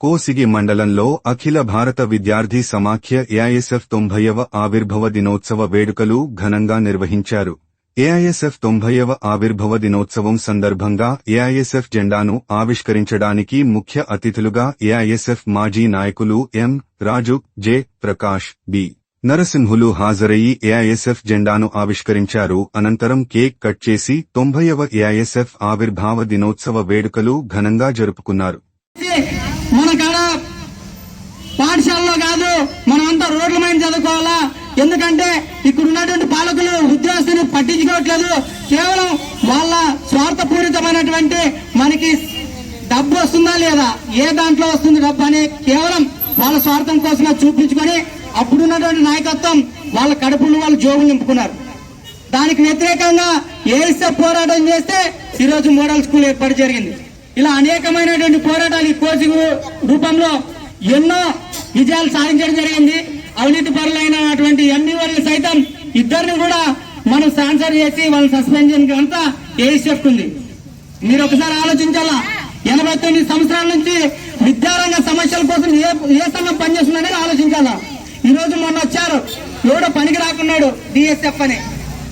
కోసిగి మండలంలో అఖిల భారత విద్యార్థి సమాఖ్య ఏఐఎస్ఎఫ్ తొంభైవ ఆవిర్భవ దినోత్సవ వేడుకలు ఘనంగా నిర్వహించారు. ఏఐఎస్ఎఫ్ తొంభైవ ఆవిర్భవ దినోత్సవం సందర్భంగా ఏఐఎస్ఎఫ్ జెండాను ఆవిష్కరించడానికి ముఖ్య అతిథులుగా ఏఐఎస్ఎఫ్ మాజీ నాయకులు M. Raju J. Prakash B. Narasimhulu హాజరయ్యి AISF జెండాను ఆవిష్కరించారు. అనంతరం కేక్ కట్ చేసి తొంభైవ ఏఐఎస్ఎఫ్ ఆవిర్భావ దినోత్సవ వేడుకలు ఘనంగా జరుపుకున్నారు. మన కాడ పాఠశాలలో కాదు మనమంతా రోడ్ల మీద చదువుకోవాలా? ఎందుకంటే ఇక్కడ ఉన్నటువంటి పాలకులు ఉద్యోగస్తుని పట్టించుకోవట్లేదు. కేవలం వాళ్ళ స్వార్థపూరితమైనటువంటి మనకి డబ్బు వస్తుందా లేదా? ఏ దాంట్లో వస్తుంది డబ్బు అని కేవలం వాళ్ళ స్వార్థం కోసమే చూపించుకొని అప్పుడున్నటువంటి నాయకత్వం వాళ్ళ కడుపులు వాళ్ళు జోబులు నింపుకున్నారు. దానికి వ్యతిరేకంగా ఏఎస్ఎఫ్ పోరాటం చేస్తే ఈరోజు మోడల్ స్కూల్ ఏర్పాటు జరిగింది. ఇలా అనేకమైనటువంటి పోరాటాలు ఈ కోచింగ్ రూపంలో ఎన్నో విజయాలు సాధించడం జరిగింది. అవినీతి పరులైనటువంటి ఎంబీఓలు సైతం ఇద్దరిని కూడా మనం శాన్సర్ చేసి వాళ్ళ సస్పెన్షన్ అంతా ఏఎస్ఎఫ్ ఉంది. మీరు ఒకసారి ఆలోచించాలా? ఎనభై తొమ్మిది సంవత్సరాల నుంచి విద్యారంగ సమస్యల కోసం ఏ ఏ సంఘం పనిచేస్తుందనేది ఆలోచించాలా? ఈ రోజు మొన్న వచ్చారు. ఎవడో పనికి రాకున్నాడు డిఎస్ఎఫ్ అని.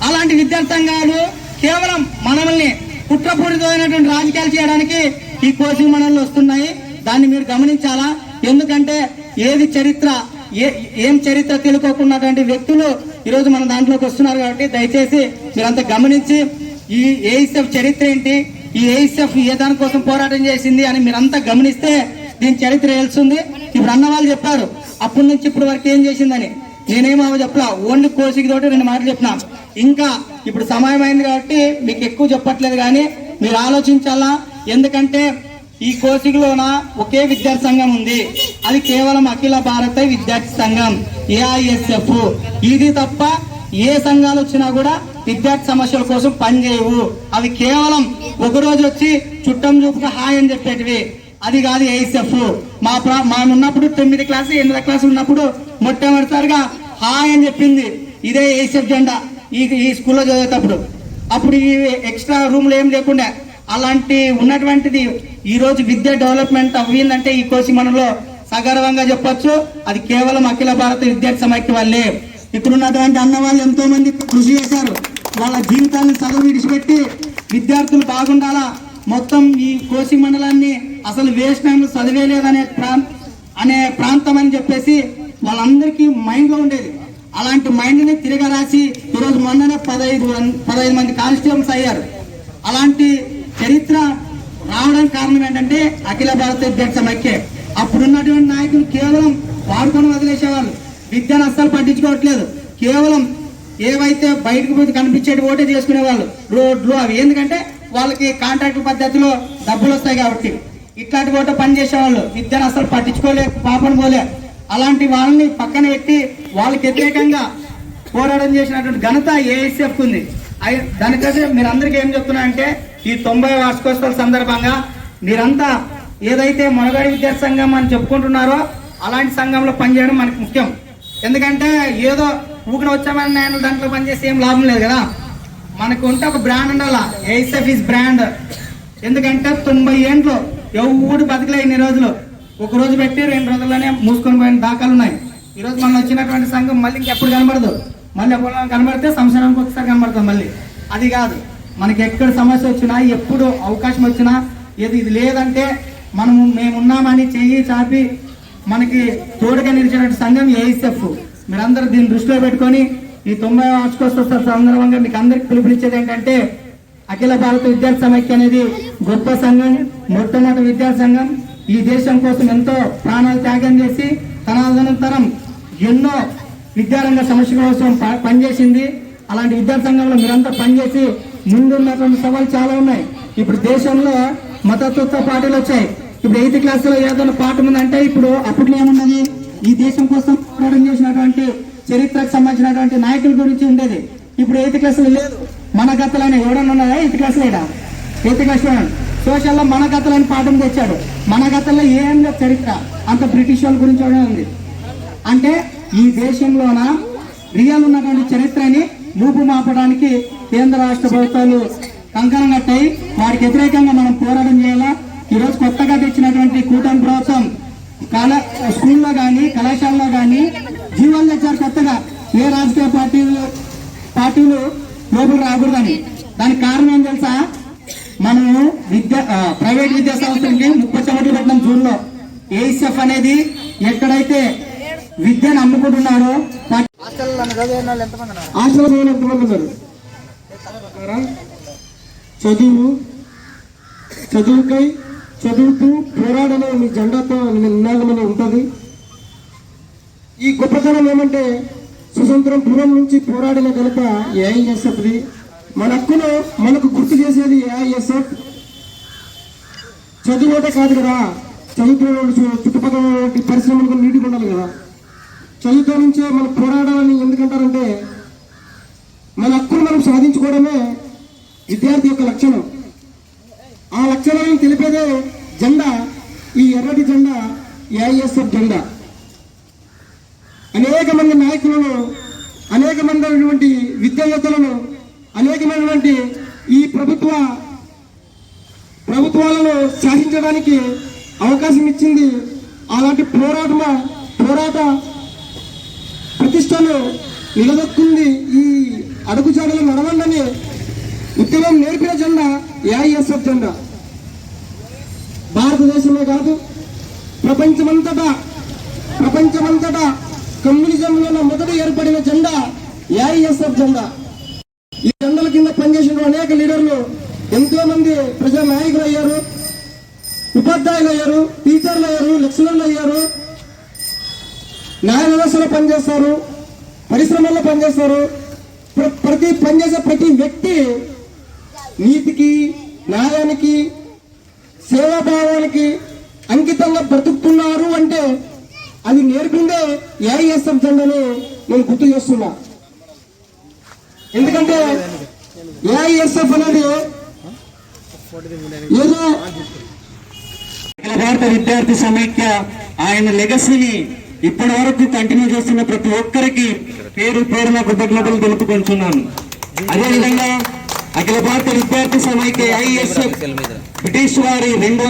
అలాంటి విద్యార్థి సంఘాలు కేవలం మనల్ని కుట్రపూరితమైనటువంటి రాజకీయాలు చేయడానికి ఈ కోచింగ్ మనల్ని వస్తున్నాయి. దాన్ని మీరు గమనించాలా? ఎందుకంటే ఏది చరిత్ర ఏ ఏం చరిత్ర తెలుకోకున్నటువంటి వ్యక్తులు ఈరోజు మన దాంట్లోకి వస్తున్నారు కాబట్టి దయచేసి మీరంతా గమనించి ఈ ఏఎస్ఎఫ్ చరిత్ర ఏంటి? ఈ ఏఎస్ఎఫ్ ఏ దానికోసం పోరాటం చేసింది అని మీరంతా గమనిస్తే దీని చరిత్ర తెలుస్తుంది. ఇప్పుడు అన్న వాళ్ళు చెప్పారు అప్పటి నుంచి ఇప్పటి వరకు ఏం చేసిందని. నేనేమో చెప్పలా ఓన్లీ కోసికి తోటి రెండు మాటలు చెప్పినా. ఇంకా ఇప్పుడు సమయం అయింది కాబట్టి మీకు ఎక్కువ చెప్పట్లేదు కానీ మీరు ఆలోచించాలా? ఎందుకంటే ఈ కోసికలోన ఒకే విద్యార్థి సంఘం ఉంది. అది కేవలం అఖిల భారత విద్యార్థి సంఘం ఏఐఎస్ఎఫ్. ఇది తప్ప ఏ సంఘాలు వచ్చినా కూడా విద్యార్థి సమస్యల కోసం పనిచేయవు అవి కేవలం ఒక రోజు వచ్చి చుట్టం చూపుగా హాయ్ అని చెప్పేటివి. అది కాదు ఏఎస్ఎఫ్ మా ప్రా మా ఉన్నప్పుడు తొమ్మిది క్లాసు ఎనిమిది క్లాసు ఉన్నప్పుడు మొట్టమొదటిసారిగా హాయ్ అని చెప్పింది. ఇదే ఏఎస్ఎఫ్ జెండా. ఈ ఈ స్కూల్లో చదివేటప్పుడు. అప్పుడు ఈ ఎక్స్ట్రా రూమ్లు ఏం లేకుండా. అలాంటి ఉన్నటువంటిది ఈరోజు విద్య డెవలప్మెంట్ అవ్విందంటే ఈ కోసి మనలో సగర్వంగా చెప్పొచ్చు. అది కేవలం అఖిల భారత విద్యార్థి సమైక్య వాళ్ళే. ఇక్కడ ఉన్నటువంటి అన్న వాళ్ళు ఎంతో మంది కృషి చేశారు. వాళ్ళ జీవితాన్ని చదువు విడిచిపెట్టి విద్యార్థులు బాగుండాలా? మొత్తం ఈ కోసి మండలాన్ని అసలు వేస్ట్ టైంలో చదివేలేదనే ప్రాంత అనే ప్రాంతం అని చెప్పేసి వాళ్ళందరికీ మైండ్లో ఉండేది. అలాంటి మైండ్ని తిరగరాసి ఈరోజు మొన్ననే పదహైదు పదహైదు మంది కానిస్టేబుల్స్ అయ్యారు. అలాంటి చరిత్ర రావడానికి కారణం ఏంటంటే అఖిల భారత విద్యార్థి సమైక్య. అప్పుడున్నటువంటి నాయకులు కేవలం వాడుకొని వదిలేసేవాళ్ళు. విద్యను అస్సలు పట్టించుకోవట్లేదు. కేవలం ఏవైతే బయటకు పోయి కనిపించేటి ఓటే చేసుకునేవాళ్ళు. రోడ్లు అవి. ఎందుకంటే వాళ్ళకి కాంట్రాక్ట్ పద్ధతిలో డబ్బులు వస్తాయి కాబట్టి. ఇట్లాంటి ఓట పని చేసేవాళ్ళు. విద్యను అసలు పట్టించుకోలే పాపను పోలే. అలాంటి వాళ్ళని పక్కన పెట్టి వాళ్ళకి వ్యతిరేకంగా పోరాటం చేసినటువంటి ఘనత ఏఎస్ఎఫ్ ఉంది. దానికోసం మీరు అందరికీ ఏం చెప్తున్నా అంటే ఈ తొంభై వార్షికోత్సవాల సందర్భంగా మీరంతా ఏదైతే మొనగాడి విద్యా సంఘం అని చెప్పుకుంటున్నారో అలాంటి సంఘంలో పనిచేయడం మనకు ముఖ్యం. ఎందుకంటే ఏదో ఊకిన వచ్చామని నేను దాంట్లో పనిచేసి ఏం లాభం లేదు కదా. మనకు ఉంటే ఒక బ్రాండ్ ఉండాలా? ఏఎస్ఎఫ్ ఇస్ బ్రాండ్ ఎందుకంటే తొంభై ఏండ్లు ఎవడు బతకలే ఇన్ని రోజులు. ఒక రోజు పెట్టి రెండు రోజుల్లోనే మూసుకొని పోయిన దాఖలు ఉన్నాయి. ఈ రోజు మనం వచ్చినటువంటి సంఘం మళ్ళీ ఇంకెప్పుడు కనబడదు. మళ్ళీ ఎప్పుడు కనబడితే సంవత్సరానికి ఒకసారి కనబడతాం మళ్ళీ. అది కాదు. మనకి ఎక్కడ సమస్య వచ్చినా ఎప్పుడు అవకాశం వచ్చినా ఏది ఇది లేదంటే మనము మేమున్నామని చెయ్యి చాపి మనకి తోడుగా నిలిచినటువంటి సంఘం ఏఎస్ఎఫ్. మీరందరూ దీన్ని దృష్టిలో పెట్టుకొని ఈ తొంభై వార్షికోత్సవ సందర్భంగా మీకు అందరికి పిలుపునిచ్చేది ఏంటంటే అఖిల భారత విద్యార్థి సమైక్య అనేది గొప్ప సంఘం మొట్టమొదటి విద్యార్థి సంఘం. ఈ దేశం కోసం ఎంతో ప్రాణాలు త్యాగం చేసి తన అనంతరం ఎన్నో విద్యారంగ సమస్యల కోసం ప- పనిచేసింది. అలాంటి విద్యార్థి సంఘంలో మీరంతా పనిచేసి ముందున్నటువంటి సవాళ్ళు చాలా ఉన్నాయి. ఇప్పుడు దేశంలో మతతత్వ పార్టీలు వచ్చాయి. ఇప్పుడు ఎయిత్ క్లాస్లో ఏదైనా పాఠం ఉందంటే ఇప్పుడు అప్పట్లో ఏమున్నది ఈ దేశం కోసం పోరాటం చేసినటువంటి చరిత్రకు సంబంధించినటువంటి నాయకుల గురించి ఉండేది. ఇప్పుడు ఎయిత్ క్లాస్లో లేదు. మన గతలని ఎవడన్నా ఉన్నారా ఎయిత్ క్లాస్ లేడా? ఎయిత్ క్లాస్ సోషల్లో మన గతలని పాఠం తెచ్చాడు. మన గతంలో ఏం లేదు చరిత్ర. అంత బ్రిటిష్ వాళ్ళ గురించి ఉంది. అంటే ఈ దేశంలోన రియల్ ఉన్నటువంటి చరిత్రని లూపు మాపడానికి కేంద్ర రాష్ట్ర ప్రభుత్వాలు కంకణం కట్టాయి. వారికి వ్యతిరేకంగా మనం పోరాటం చేయాలా? ఈరోజు కొత్తగా తెచ్చినటువంటి కూటమి ప్రభుత్వం స్కూల్లో కానీ కళాశాలలో కానీ జీవోలు తెచ్చారు కొత్తగా. ఏ రాజకీయ పార్టీలు పార్టీలు లోపలికి రాకూడదని. దానికి కారణం ఏం తెలుసా? మనము విద్య ప్రైవేట్ విద్యా సంస్థలకి ముప్పై తొమ్మిది పెట్టిన జూన్లో. ఏఎస్ఎఫ్ అనేది ఎక్కడైతే విద్యను అమ్ముకుంటున్నారో పా- హాస్టల్ చదివిన ఎంతమంది ఉన్నారు? ఉన్నారా? చదువు చదువుకై చదువుతూ పోరాడనే మీ జెండాతో నినాదమని ఉంటుంది. ఈ గొప్పతనం ఏమంటే స్వతంత్రం పూర్వం నుంచి పోరాడిన కనుక ఏఐఎస్ఎఫ్ది. మన హక్కును మనకు గుర్తు చేసేది ఏఐఎస్ఎఫ్. చదువు ఒకటే కాదు కదా చదువుతున్న చుట్టుపక్కల పరిశ్రమలకు నీటిగా ఉండాలి కదా. చదువుతో నుంచే మనం పోరాడాలని ఎందుకంటారంటే మన హక్కును మనం సాధించుకోవడమే విద్యార్థి యొక్క లక్షణం ఆ లక్షణాలను తెలిపేదే జెండా ఈ ఎర్రటి జెండా ఏఐఎస్ఎఫ్ జెండా. అనేక మంది నాయకులను అనేక మంది విద్యావేత్తలను అనేకమైనటువంటి ఈ ప్రభుత్వ ప్రభుత్వాలను శాసించడానికి అవకాశం ఇచ్చింది అలాంటి పోరాటమ పోరాట ప్రతిష్టను నిలదొక్కుంది ఈ అడుగుజాడలు నడవండని ఉద్యమం నేర్పిన జెండా ఏఐఎస్ఎఫ్ జెండా. భారతదేశమే కాదు ప్రపంచమంతటా ప్రపంచమంతటా కమ్యూనిజంలో మొదట ఏర్పడిన జెండా ఏఐఎస్ఎఫ్ జెండా. ఈ జెండల కింద పనిచేసిన అనేక లీడర్లు ఎంతో మంది ప్రజా నాయకులు అయ్యారు ఉపాధ్యాయులు అయ్యారు టీచర్లు అయ్యారు లెక్చరర్లు అయ్యారు న్యాయ వ్యవస్థలో పనిచేస్తారు. పరిశ్రమల్లో పనిచేస్తారు. ప్రతి పనిచేసే ప్రతి వ్యక్తి నీతికి న్యాయానికి సేవాభావానికి అంకితంగా బ్రతుకుతున్నారు అంటే అది నేర్పిందే ఏఐఎస్ఎఫ్ జెండాను నేను గుర్తు చేస్తున్నా. ఎందుకంటే ఏఐఎస్ఎఫ్ అనేది ఏదో అఖిల భారత విద్యార్థి సమైక్య ఆయన లెగసీని ఇప్పటి వరకు కంటిన్యూ చేస్తున్న ప్రతి ఒక్కరికి పేరు పేరున కృతజ్ఞతలు తెలుపుకుంటున్నాను. అదేవిధంగా అఖిల భారత విద్యార్థి సమైక్య ఐఎస్ఎఫ్ బ్రిటిష్ వారి రెండు